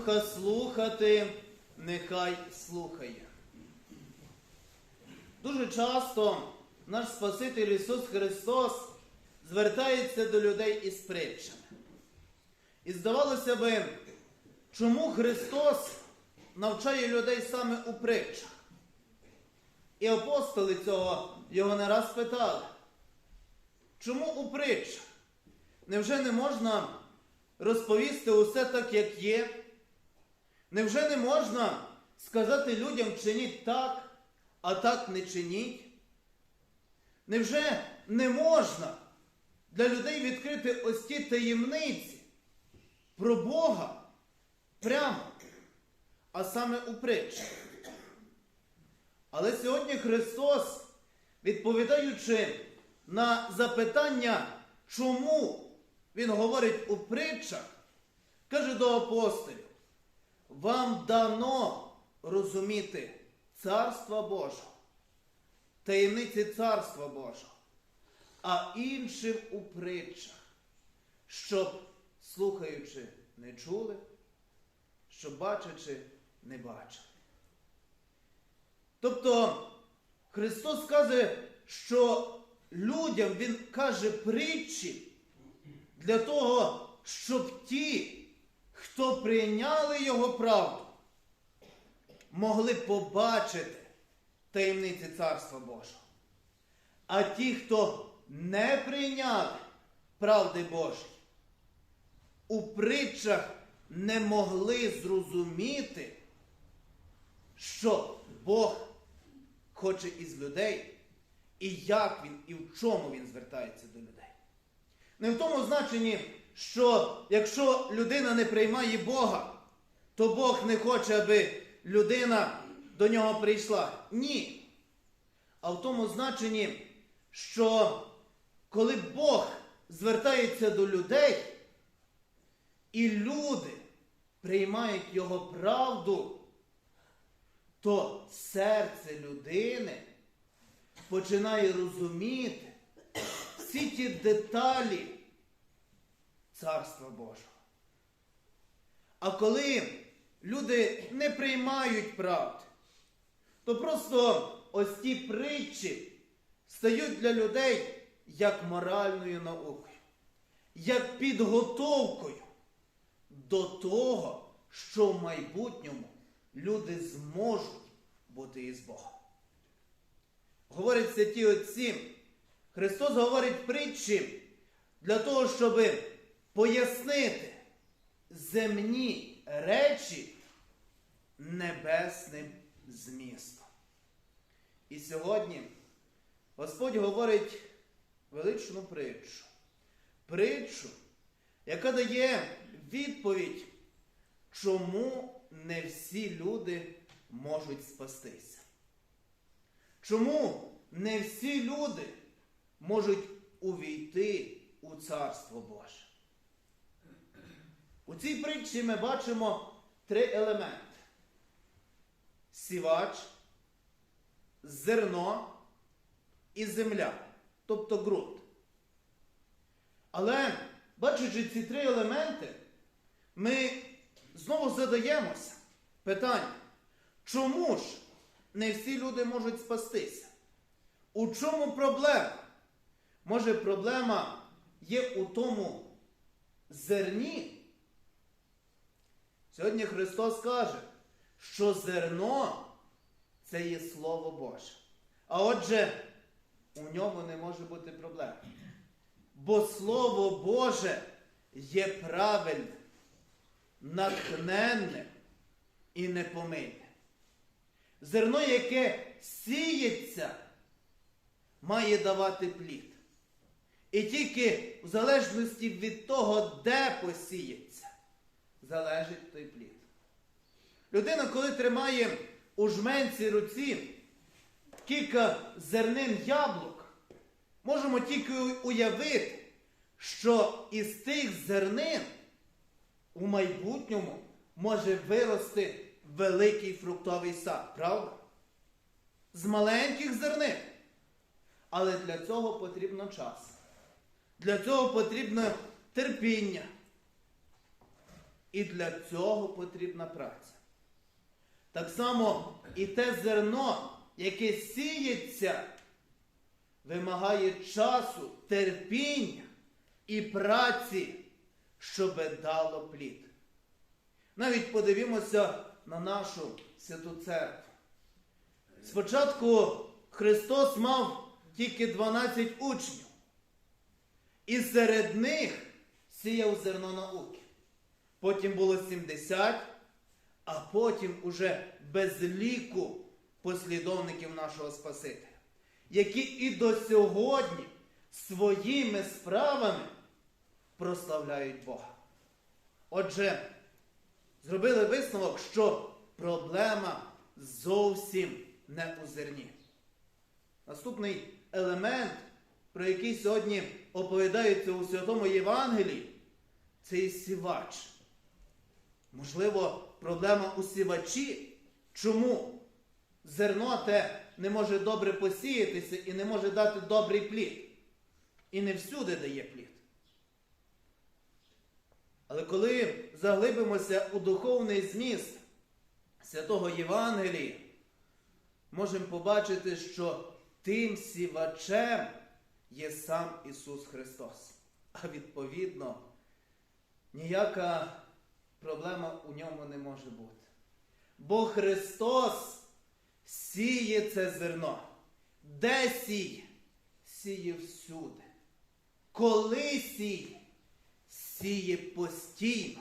Вуха слухати, нехай слухає. Дуже часто наш Спаситель Ісус Христос звертається до людей із притчами. І здавалося би, чому Христос навчає людей саме у притчах? І апостоли цього його не раз питали. Чому у притчах? Невже не можна розповісти усе так, як є? Невже не можна сказати людям чиніть так, а так не чиніть? Невже не можна для людей відкрити ось ті таємниці про Бога прямо, а саме у притчах? Але сьогодні Христос, відповідаючи на запитання, чому Він говорить у притчах, каже до апостолів, вам дано розуміти Царства Божого, таємниці Царства Божого, а іншим у притчах, щоб, слухаючи, не чули, щоб бачачи, не бачили. Тобто Христос каже, що людям Він каже притчі для того, щоб ті, хто прийняли Його правду, могли побачити таємниці Царства Божого. А ті, хто не прийняли правди Божої, у притчах не могли зрозуміти, що Бог хоче із людей, і як він, і в чому він звертається до людей. Не в тому значенні, що якщо людина не приймає Бога, то Бог не хоче, аби людина до нього прийшла. Ні. А в тому значенні, що коли Бог звертається до людей, і люди приймають Його правду, то серце людини починає розуміти всі ті деталі Царства Божого. А коли люди не приймають правди, то просто ось ті притчі стають для людей як моральною наукою, як підготовкою до того, що в майбутньому люди зможуть бути із Богом. Говорять святі отці, Христос говорить притчі для того, щоб пояснити земні речі небесним змістом. І сьогодні Господь говорить величну притчу. Притчу, яка дає відповідь, чому не всі люди можуть спастися. Чому не всі люди можуть увійти у Царство Боже? У цій притчі ми бачимо три елементи: сівач, зерно і земля, тобто ґрунт. Але, бачачи ці три елементи, ми знову задаємося питання, чому ж не всі люди можуть спастися? У чому проблема? Може, проблема є у тому зерні? Сьогодні Христос каже, що зерно це є Слово Боже. А отже, у ньому не може бути проблем. Бо Слово Боже є правильне, натхненне і непомильне. Зерно, яке сіється, має давати плід. І тільки в залежності від того, де посіється, залежить той плід. Людина, коли тримає у жменці руці кілька зернин яблук, можемо тільки уявити, що із тих зернин у майбутньому може вирости великий фруктовий сад, правда? З маленьких зернин. Але для цього потрібно час. Для цього потрібно терпіння. І для цього потрібна праця. Так само і те зерно, яке сіється, вимагає часу, терпіння і праці, щоб дало плід. Навіть подивімося на нашу святу церкву. Спочатку Христос мав тільки 12 учнів, і серед них сіяв зерно науки. Потім було 70, а потім уже без ліку послідовників нашого Спасителя, які і до сьогодні своїми справами прославляють Бога. Отже, зробили висновок, що проблема зовсім не у зерні. Наступний елемент, про який сьогодні оповідається у Святому Євангелії, це і сівач. Можливо, проблема у сівачі. Чому зерно те не може добре посіятися і не може дати добрий плід? І не всюди дає плід. Але коли заглибимося у духовний зміст святого Євангелія, можемо побачити, що тим сівачем є сам Ісус Христос. А відповідно, ніяка проблема у ньому не може бути. Бо Христос сіє це зерно. Де сіє? Сіє всюди. Коли сіє? Сіє постійно.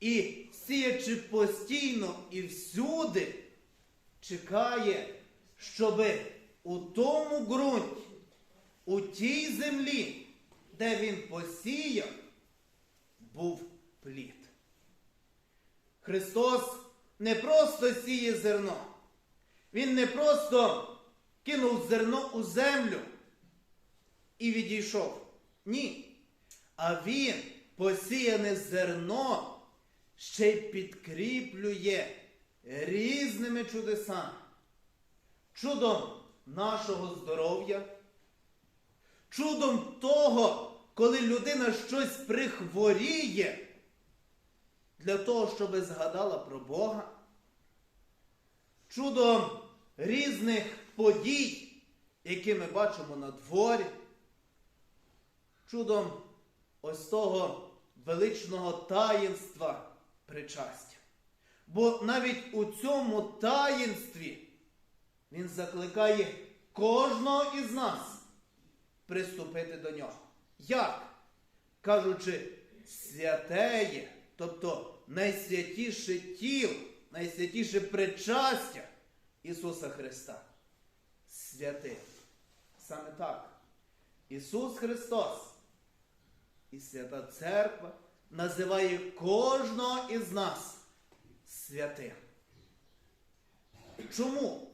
І сіячи постійно і всюди, чекає, щоби у тому ґрунті, у тій землі, де він посіяв, був плід. Христос не просто сіє зерно. Він не просто кинув зерно у землю і відійшов. Ні. А він посіяне зерно ще й підкріплює різними чудесами. Чудом нашого здоров'я, чудом того, коли людина щось прихворіє для того, щоб згадала про Бога, чудом різних подій, які ми бачимо на дворі, чудом ось того величного таїнства причастя. Бо навіть у цьому таїнстві він закликає кожного із нас приступити до нього. Як? Кажучи, святеє, тобто найсвятіше тіло, найсвятіше причастя Ісуса Христа. Святе. Саме так. Ісус Христос і Свята Церква називає кожного із нас святим. Чому?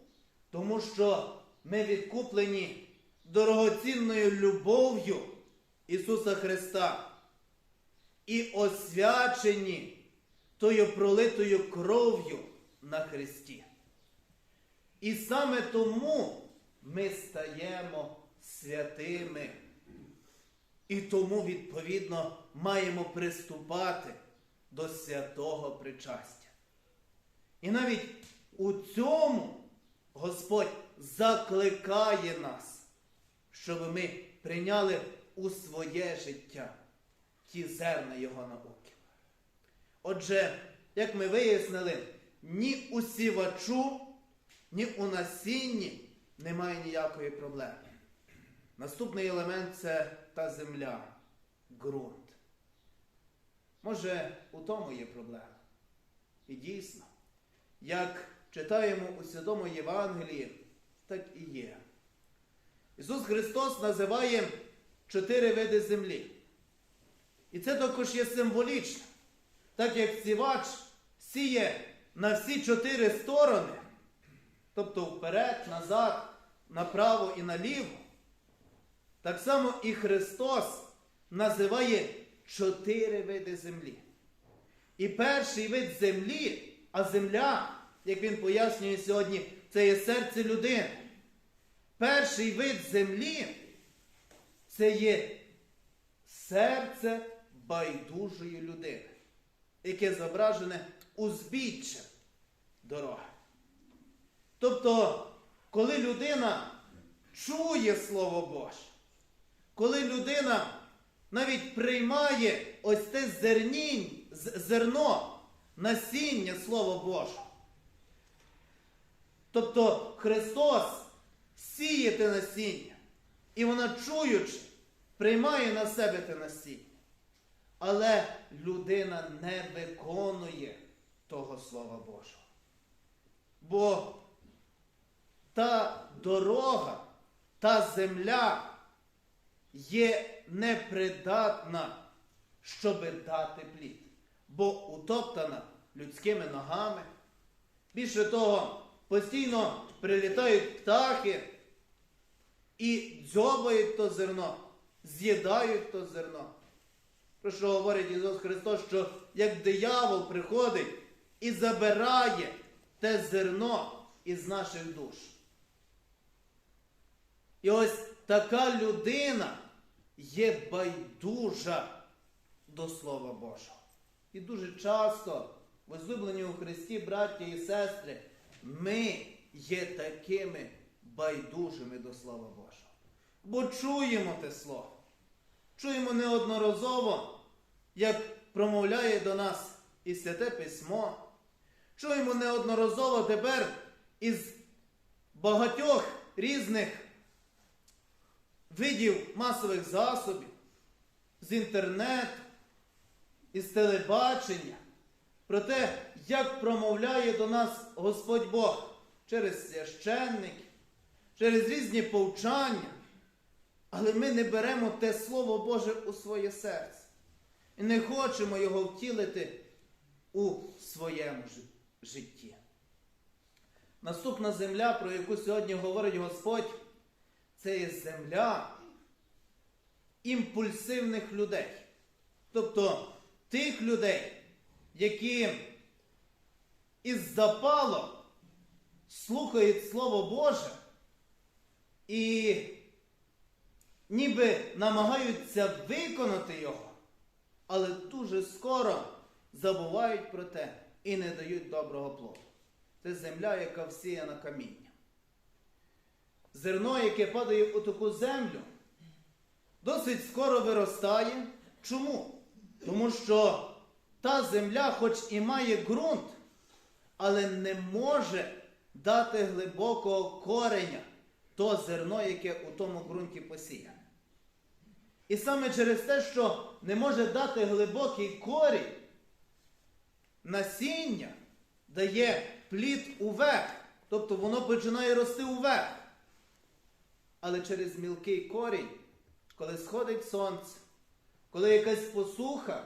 Тому що ми відкуплені дорогоцінною любов'ю Ісуса Христа і освячені тою пролитою кров'ю на Христі. І саме тому ми стаємо святими. І тому, відповідно, маємо приступати до святого причастя. І навіть у цьому Господь закликає нас, щоб ми прийняли у своє життя ті зерна Його науки. Отже, як ми вияснили, ні у сівачу, ні у насінні немає ніякої проблеми. Наступний елемент це та земля, ґрунт. Може, у тому є проблема. І дійсно, як читаємо у Святому Євангелії, так і є. Ісус Христос називає чотири види землі. І це також є символічно. Так як сівач сіє на всі чотири сторони, тобто вперед, назад, направо і наліво, так само і Христос називає чотири види землі. І перший вид землі, а земля, як він пояснює сьогодні, це є серце людини. Перший вид землі це є серце байдужої людини. яке зображене узбіччя дороги. Тобто, коли людина чує Слово Боже, коли людина навіть приймає ось те зернінь, зерно, насіння Слова Божого. Тобто Христос сіє те насіння, і вона чуючи, приймає на себе те насіння. Але людина не виконує того Слова Божого. Бо та дорога, та земля є непридатна, щоби дати плід, бо утоптана людськими ногами. Більше того, постійно прилітають птахи і дзьобають то зерно, з'їдають то зерно. Про що говорить Ісус Христос, що як диявол приходить і забирає те зерно із наших душ. І ось така людина є байдужа до Слова Божого. І дуже часто, возлюблені у Христі, браття і сестри, ми є такими байдужими до Слова Божого. Бо чуємо те Слово. Чуємо неодноразово, як промовляє до нас і Святе Письмо. Чуємо неодноразово тепер із багатьох різних видів масових засобів, з інтернету, із телебачення, про те, як промовляє до нас Господь Бог через священників, через різні повчання. Але ми не беремо те Слово Боже у своє серце і не хочемо його втілити у своєму житті. Наступна земля, про яку сьогодні говорить Господь, це є земля імпульсивних людей. Тобто тих людей, які із запалом слухають Слово Боже і ніби намагаються виконати його, але дуже скоро забувають про те і не дають доброго плоду. Це земля, яка всіяна каміння. Зерно, яке падає у таку землю, досить скоро виростає. Чому? Тому що та земля, хоч і має ґрунт, але не може дати глибокого кореня то зерно, яке у тому ґрунті посіяне. І саме через те, що не може дати глибокий корінь, насіння дає плід уверх, тобто воно починає рости уверх. Але через мілкий корінь, коли сходить сонце, коли якась посуха,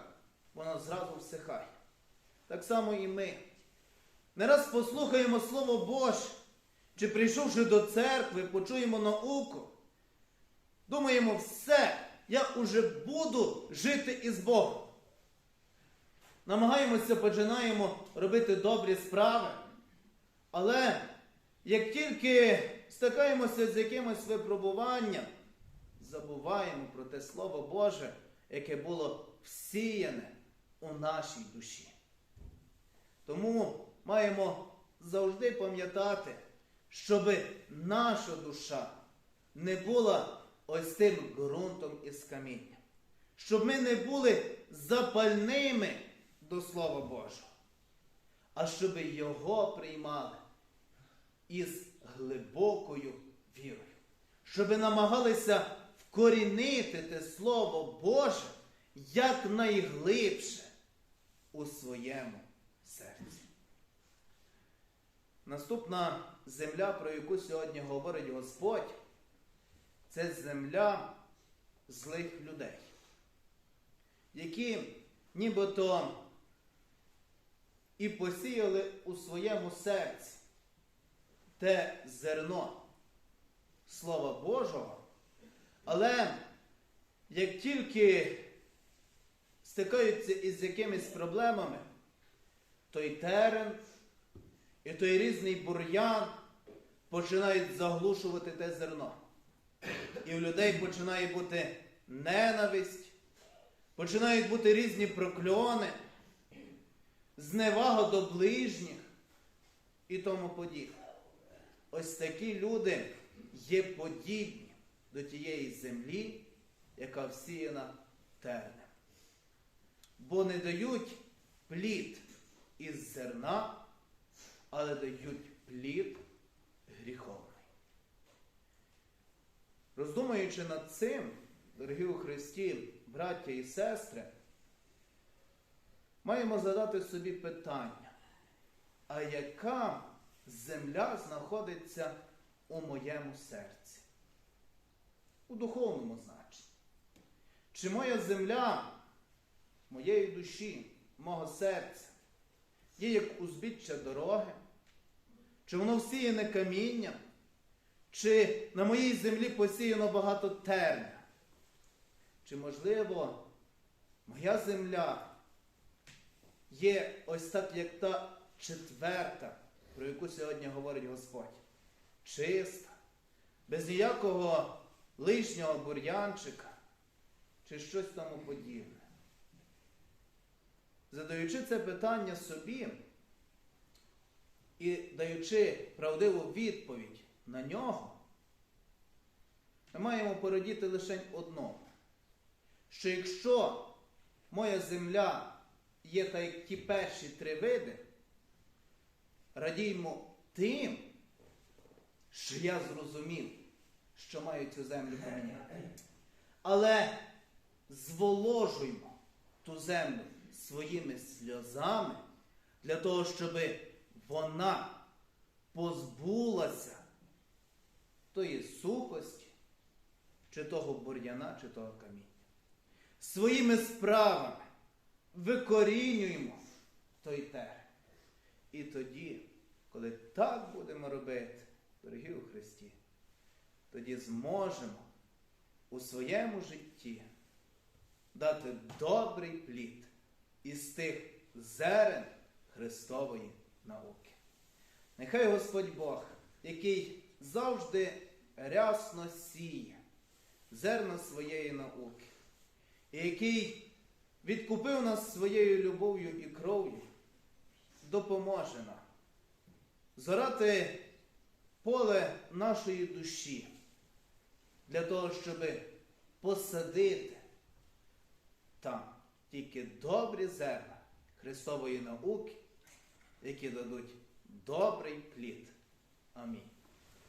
воно зразу всихає. Так само і ми. Не раз послухаємо Слово Боже, чи прийшовши до церкви, почуємо науку, думаємо, все, я уже буду жити із Богом. Намагаємося, починаємо робити добрі справи. Але як тільки стикаємося з якимось випробуванням, забуваємо про те Слово Боже, яке було всіяне у нашій душі. Тому маємо завжди пам'ятати, щоб наша душа не була ось тим ґрунтом із каміння, щоб ми не були запальними до Слова Божого, а щоб його приймали із глибокою вірою, щоб намагалися вкорінити те Слово Боже якнайглибше у своєму серці. Наступна земля, про яку сьогодні говорить Господь, це земля злих людей, які нібито і посіяли у своєму серці те зерно Слова Божого, але як тільки стикаються із якимись проблемами, той терен і той різний бур'ян починають заглушувати те зерно. І в людей починає бути ненависть, починають бути різні прокльони. зневага до ближніх і тому подібне. Ось такі люди є подібні до тієї землі, яка всіяна тернем. Бо не дають плід із зерна, але дають плід гріховний. Роздумуючи над цим, дорогі у Христі, браття і сестри, маємо задати собі питання, а яка земля знаходиться у моєму серці? У духовному значенні. Чи моя земля моєї душі, мого серця є як узбіччя дороги? Чи воно всіяне камінням? Чи на моїй землі посіяно багато терня? Чи, можливо, моя земля є ось так, як та четверта, про яку сьогодні говорить Господь? Чиста, без ніякого лишнього бур'янчика чи щось тому подібне. Задаючи це питання собі і даючи правдиву відповідь на нього, ми маємо породіти лише одному, що якщо моя земля є та як ті перші три види, радіймо тим, що я зрозумів, що маю цю землю поміняти. Але зволожуймо ту землю своїми сльозами для того, щоб вона позбулася тої сухості, чи того бур'яна, чи того каміння. Своїми справами викорінюємо той терен. І тоді, коли так будемо робити, дорогі у Христі, тоді зможемо у своєму житті дати добрий плід із тих зерен Христової науки. Нехай Господь Бог, який завжди рясно сіє зерна своєї науки, і який відкупив нас своєю любов'ю і кров'ю, допоможе нам зорати поле нашої душі для того, щоб посадити там тільки добрі зерна Христової науки, які дадуть добрий плід. Амінь.